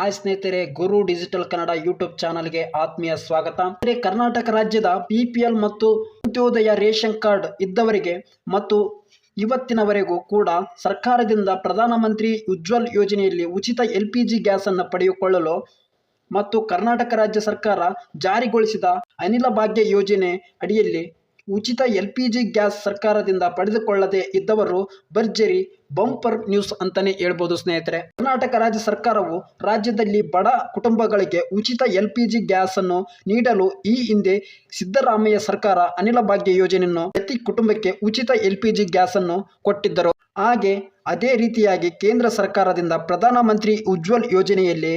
Hi ಸ್ನೇಹಿತರೆ, ಗುರು digital Kannada YouTube ಚಾನಲ್ಗೆ ಆತ್ಮೀಯ ಸ್ವಾಗತ. ಕರ್ನಾಟಕ ರಾಜ್ಯದ ಬಿಪಿಎಲ್ ಮತ್ತು ಅಂತ್ಯೋದಯ ರೇಷನ್ ಕಾರ್ಡ್ ಇದ್ದವರಿಗೆ ಮತ್ತು ಇವತ್ತಿನವರೆಗೂ ಕೂಡ ಸರ್ಕಾರದಿಂದ ಪ್ರಧಾನಮಂತ್ರಿ ಉಜ್ವಲ್ ಯೋಜನೆಯಲ್ಲಿ ಉಚಿತ ಎಲ್ ಪಿ ಜಿ ಗ್ಯಾಸ್ ಅನ್ನು ಪಡೆದುಕೊಳ್ಳಲು ಮತ್ತು ಕರ್ನಾಟಕ ರಾಜ್ಯ ಸರ್ಕಾರ ಜಾರಿಗೊಳಿಸಿದ ಅನಿಲ ಭಾಗ್ಯ ಯೋಜನೆ ಅಡಿಯಲ್ಲಿ ಉಚಿತ ಎಲ್ ಪಿ ಜಿ ಗ್ಯಾಸ್ ಸರ್ಕಾರದಿಂದ ಪಡೆದುಕೊಳ್ಳದೆ ಇದ್ದವರು ಭರ್ಜರಿ ಬಂಪರ್ ನ್ಯೂಸ್ ಅಂತಾನೆ ಹೇಳ್ಬೋದು ಸ್ನೇಹಿತರೆ. ಕರ್ನಾಟಕ ರಾಜ್ಯ ಸರ್ಕಾರವು ರಾಜ್ಯದಲ್ಲಿ ಬಡ ಕುಟುಂಬಗಳಿಗೆ ಉಚಿತ ಎಲ್ ಪಿ ಜಿ ಗ್ಯಾಸ್ ಅನ್ನು ನೀಡಲು ಈ ಹಿಂದೆ ಸಿದ್ದರಾಮಯ್ಯ ಸರ್ಕಾರ ಅನಿಲ ಭಾಗ್ಯ ಯೋಜನೆಯನ್ನು ಪ್ರತಿ ಕುಟುಂಬಕ್ಕೆ ಉಚಿತ ಎಲ್ ಪಿ ಜಿ ಗ್ಯಾಸ್ ಅನ್ನು ಕೊಟ್ಟಿದ್ದರು. ಹಾಗೆ ಅದೇ ರೀತಿಯಾಗಿ ಕೇಂದ್ರ ಸರ್ಕಾರದಿಂದ ಪ್ರಧಾನಮಂತ್ರಿ ಉಜ್ವಲ್ ಯೋಜನೆಯಲ್ಲಿ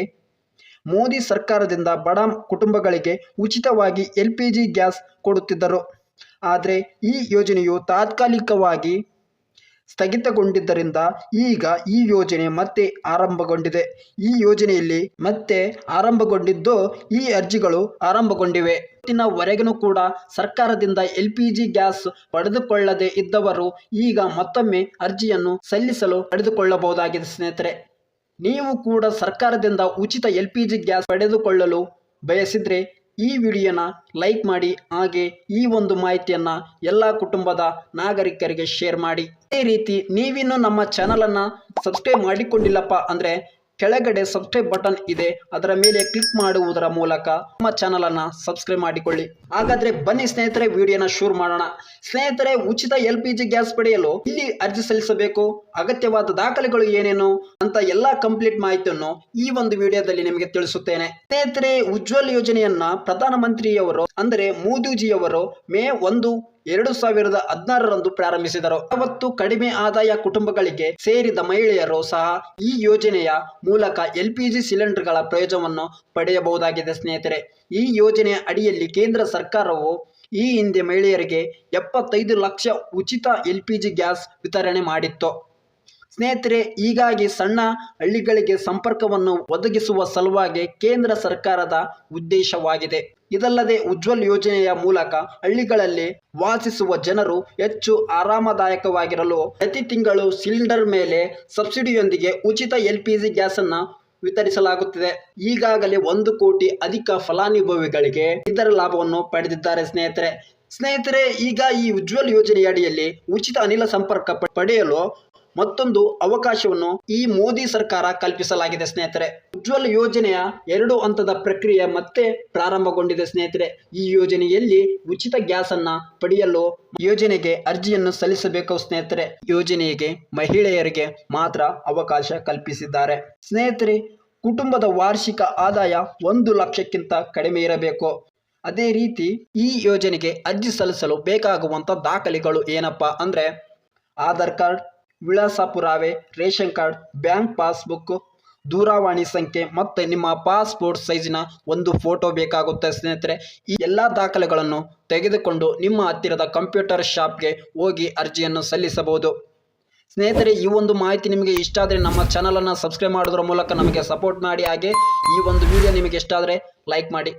ಮೋದಿ ಸರ್ಕಾರದಿಂದ ಬಡ ಕುಟುಂಬಗಳಿಗೆ ಉಚಿತವಾಗಿ ಎಲ್ ಪಿ ಜಿ ಗ್ಯಾಸ್ ಕೊಡುತ್ತಿದ್ದರು. ಆದರೆ ಈ ಯೋಜನೆಯು ತಾತ್ಕಾಲಿಕವಾಗಿ ಸ್ಥಗಿತಗೊಂಡಿದ್ದರಿಂದ ಈಗ ಈ ಯೋಜನೆ ಮತ್ತೆ ಆರಂಭಗೊಂಡಿದೆ. ಈ ಯೋಜನೆಯಲ್ಲಿ ಮತ್ತೆ ಆರಂಭಗೊಂಡಿದ್ದು ಈ ಅರ್ಜಿಗಳು ಆರಂಭಗೊಂಡಿವೆ. ಇವತ್ತಿನವರೆಗೂ ಕೂಡ ಸರ್ಕಾರದಿಂದ ಎಲ್ ಪಿ ಜಿ ಗ್ಯಾಸ್ ಪಡೆದುಕೊಳ್ಳದೆ ಇದ್ದವರು ಈಗ ಮತ್ತೊಮ್ಮೆ ಅರ್ಜಿಯನ್ನು ಸಲ್ಲಿಸಲು ಪಡೆದುಕೊಳ್ಳಬಹುದಾಗಿದೆ ಸ್ನೇಹಿತರೆ. ನೀವು ಕೂಡ ಸರ್ಕಾರದಿಂದ ಉಚಿತ ಎಲ್ ಪಿ ಜಿ ಗ್ಯಾಸ್ ಪಡೆದುಕೊಳ್ಳಲು ಬಯಸಿದರೆ ಈ ವಿಡಿಯೋನ ಲೈಕ್ ಮಾಡಿ, ಹಾಗೆ ಈ ಒಂದು ಮಾಹಿತಿಯನ್ನು ಎಲ್ಲ ಕುಟುಂಬದ ನಾಗರಿಕರಿಗೆ ಶೇರ್ ಮಾಡಿ. ಅದೇ ರೀತಿ ನೀವಿನ್ನೂ ನಮ್ಮ ಚಾನಲನ್ನು ಸಬ್ಸ್ಕ್ರೈಬ್ ಮಾಡಿಕೊಂಡಿಲ್ಲಪ್ಪ ಅಂದರೆ ಕೆಳಗಡೆ ಸಬ್ಸ್ಕ್ರೈಬ್ ಬಟನ್ ಇದೆ. ಅದರ ಮೇಲೆ ಕ್ಲಿಕ್ ಮಾಡುವುದರ ಮೂಲಕ ನಮ್ಮ ಚಾನಲ್ ಅನ್ನ ಸಬ್ಸ್ಕ್ರೈಬ್ ಮಾಡಿಕೊಳ್ಳಿ. ಹಾಗಾದ್ರೆ ಬನ್ನಿ ಸ್ನೇಹಿತರೆ, ವಿಡಿಯೋನ ಶುರು ಮಾಡೋಣ. ಸ್ನೇಹಿತರೆ, ಉಚಿತ ಎಲ್ ಗ್ಯಾಸ್ ಪಡೆಯಲು ಇಲ್ಲಿ ಅರ್ಜಿ ಸಲ್ಲಿಸಬೇಕು. ಅಗತ್ಯವಾದ ದಾಖಲೆಗಳು ಏನೇನು ಅಂತ ಎಲ್ಲಾ ಕಂಪ್ಲೀಟ್ ಮಾಹಿತಿಯನ್ನು ಈ ಒಂದು ವಿಡಿಯೋದಲ್ಲಿ ನಿಮಗೆ ತಿಳಿಸುತ್ತೇನೆ. ಸ್ನೇಹಿತರೆ, ಉಜ್ವಲ್ ಯೋಜನೆಯನ್ನ ಪ್ರಧಾನಮಂತ್ರಿಯವರು, ಅಂದರೆ ಮೋದಿಜಿಯವರು ಮೇ ಒಂದು ಎರಡು ಸಾವಿರದ ಹದಿನಾರರಂದು ಪ್ರಾರಂಭಿಸಿದರು. ಅವತ್ತು ಕಡಿಮೆ ಆದಾಯ ಕುಟುಂಬಗಳಿಗೆ ಸೇರಿದ ಮಹಿಳೆಯರು ಸಹ ಈ ಯೋಜನೆಯ ಮೂಲಕ ಎಲ್ ಪಿ ಜಿ ಸಿಲಿಂಡರ್ಗಳ ಪ್ರಯೋಜನವನ್ನು ಪಡೆಯಬಹುದಾಗಿದೆ ಸ್ನೇಹಿತರೆ. ಈ ಯೋಜನೆಯ ಅಡಿಯಲ್ಲಿ ಕೇಂದ್ರ ಸರ್ಕಾರವು ಈ ಹಿಂದೆ ಮಹಿಳೆಯರಿಗೆ ಎಪ್ಪತ್ತೈದು ಲಕ್ಷ ಉಚಿತ ಎಲ್ ಪಿ ಗ್ಯಾಸ್ ವಿತರಣೆ ಮಾಡಿತ್ತು. ಸ್ನೇಹಿತರೆ, ಹೀಗಾಗಿ ಸಣ್ಣ ಹಳ್ಳಿಗಳಿಗೆ ಸಂಪರ್ಕವನ್ನು ಒದಗಿಸುವ ಸಲುವಾಗಿ ಕೇಂದ್ರ ಸರ್ಕಾರದ ಉದ್ದೇಶವಾಗಿದೆ. ಇದಲ್ಲದೆ ಉಜ್ವಲ್ ಯೋಜನೆಯ ಮೂಲಕ ಹಳ್ಳಿಗಳಲ್ಲಿ ವಾಸಿಸುವ ಜನರು ಹೆಚ್ಚು ಆರಾಮದಾಯಕವಾಗಿರಲು ಪ್ರತಿ ತಿಂಗಳು ಸಿಲಿಂಡರ್ ಮೇಲೆ ಸಬ್ಸಿಡಿಯೊಂದಿಗೆ ಉಚಿತ ಎಲ್ ಪಿ ಜಿ ಗ್ಯಾಸ್ ಅನ್ನು ವಿತರಿಸಲಾಗುತ್ತಿದೆ. ಈಗಾಗಲೇ ಒಂದು ಕೋಟಿ ಅಧಿಕ ಫಲಾನುಭವಿಗಳಿಗೆ ಇದರ ಲಾಭವನ್ನು ಪಡೆದಿದ್ದಾರೆ ಸ್ನೇಹಿತರೆ. ಸ್ನೇಹಿತರೆ, ಈಗ ಈ ಉಜ್ವಲ್ ಯೋಜನೆಯ ಅಡಿಯಲ್ಲಿ ಉಚಿತ ಅನಿಲ ಸಂಪರ್ಕ ಪಡೆಯಲು ಮತ್ತೊಂದು ಅವಕಾಶವನ್ನು ಈ ಮೋದಿ ಸರ್ಕಾರ ಕಲ್ಪಿಸಲಾಗಿದೆ, ಸ್ನೇಹಿತರೆ. ಉಜ್ವಲ ಯೋಜನೆಯ ಎರಡು ಹಂತದ ಪ್ರಕ್ರಿಯೆ ಮತ್ತೆ ಪ್ರಾರಂಭಗೊಂಡಿದೆ, ಸ್ನೇಹಿತರೆ. ಈ ಯೋಜನೆಯಲ್ಲಿ ಉಚಿತ ಗ್ಯಾಸ್ ಅನ್ನ ಪಡೆಯಲು ಯೋಜನೆಗೆ ಅರ್ಜಿಯನ್ನು ಸಲ್ಲಿಸಬೇಕು, ಸ್ನೇಹಿತರೆ. ಯೋಜನೆಗೆ ಮಹಿಳೆಯರಿಗೆ ಮಾತ್ರ ಅವಕಾಶ ಕಲ್ಪಿಸಿದ್ದಾರೆ. ಸ್ನೇಹಿತರೆ, ಕುಟುಂಬದ ವಾರ್ಷಿಕ ಆದಾಯ ಒಂದು ಲಕ್ಷಕ್ಕಿಂತ ಕಡಿಮೆ ಇರಬೇಕು. ಅದೇ ರೀತಿ ಈ ಯೋಜನೆಗೆ ಅರ್ಜಿ ಸಲ್ಲಿಸಲು ಬೇಕಾಗುವಂಥ ದಾಖಲೆಗಳು ಏನಪ್ಪಾ ಅಂದರೆ ಆಧಾರ್ ಕಾರ್ಡ್ ವಿಳಾಸ ಪುರಾವೆ ರೇಷನ್ ಕಾರ್ಡ್, ಬ್ಯಾಂಕ್ ಪಾಸ್ಬುಕ್, ದೂರವಾಣಿ ಸಂಖ್ಯೆ ಮತ್ತು ನಿಮ್ಮ ಪಾಸ್ಪೋರ್ಟ್ ಸೈಜಿನ ಒಂದು ಫೋಟೋ ಬೇಕಾಗುತ್ತೆ ಸ್ನೇಹಿತರೆ. ಈ ಎಲ್ಲ ದಾಖಲೆಗಳನ್ನು ತೆಗೆದುಕೊಂಡು ನಿಮ್ಮ ಹತ್ತಿರದ ಕಂಪ್ಯೂಟರ್ ಶಾಪ್ಗೆ ಹೋಗಿ ಅರ್ಜಿಯನ್ನು ಸಲ್ಲಿಸಬಹುದು. ಸ್ನೇಹಿತರೆ, ಈ ಒಂದು ಮಾಹಿತಿ ನಿಮಗೆ ಇಷ್ಟ ಆದರೆ ನಮ್ಮ ಚಾನಲನ್ನು ಸಬ್ಸ್ಕ್ರೈಬ್ ಮಾಡೋದ್ರ ಮೂಲಕ ನಮಗೆ ಸಪೋರ್ಟ್ ಮಾಡಿ. ಹಾಗೆ ಈ ಒಂದು ವಿಡಿಯೋ ನಿಮಗೆ ಇಷ್ಟ ಆದರೆ ಲೈಕ್ ಮಾಡಿ.